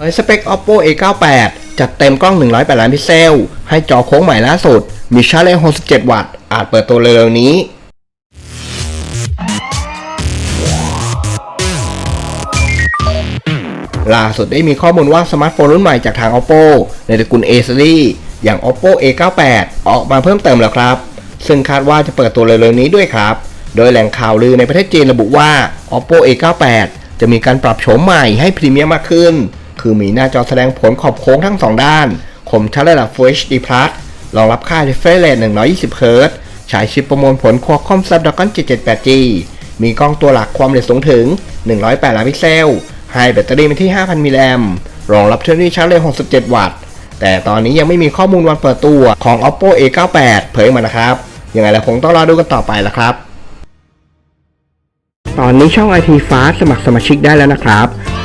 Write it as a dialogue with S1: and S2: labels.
S1: เผยสเปค oppo a98 จัดเต็มกล้อง 108 ล้านพิกเซล ให้จอโค้งใหม่ล่าสุด มีชาร์จแรง67 วัตต์ อาจเปิดตัวเร็วๆนี้ ล่าสุดได้มีข้อมูลว่าสมาร์ทโฟนรุ่นใหม่จากทาง oppo ในตระกูล A series อย่าง oppo a98 ออกมาเพิ่มเติมแล้วครับ ซึ่งคาดว่าจะเปิดตัวเร็วๆนี้ด้วยครับ โดยแหล่งข่าวลือในประเทศจีนระบุว่า oppo a98 จะมีการปรับโฉมใหม่ให้พรีเมียมมากขึ้น คือมีหน้าจอแสดงผลขอบโค้งทั้งสองด้าน คมชัดระดับ Full HD Plus รองรับค่า refresh rate 120 Hz ใช้ชิปประมวลผล Qualcomm Snapdragon 778G มีกล้องตัวหลักความเร็วสูงถึง 108 ล้านพิกเซล ให้แบตเตอรี่มาที่ 5,000 มิลลิแอมป์รองรับเทคโนโลยีชาร์จเร็ว 67 วัตต์ แต่ตอนนี้ยังไม่มีข้อมูลวันเปิดตัวของ oppo a98 เผยมานะครับ ยังไงแล้วคงต้องรอดูกันต่อไปละครับ ตอนนี้ช่อง IT Fast สมัครสมาชิกได้แล้วนะครับ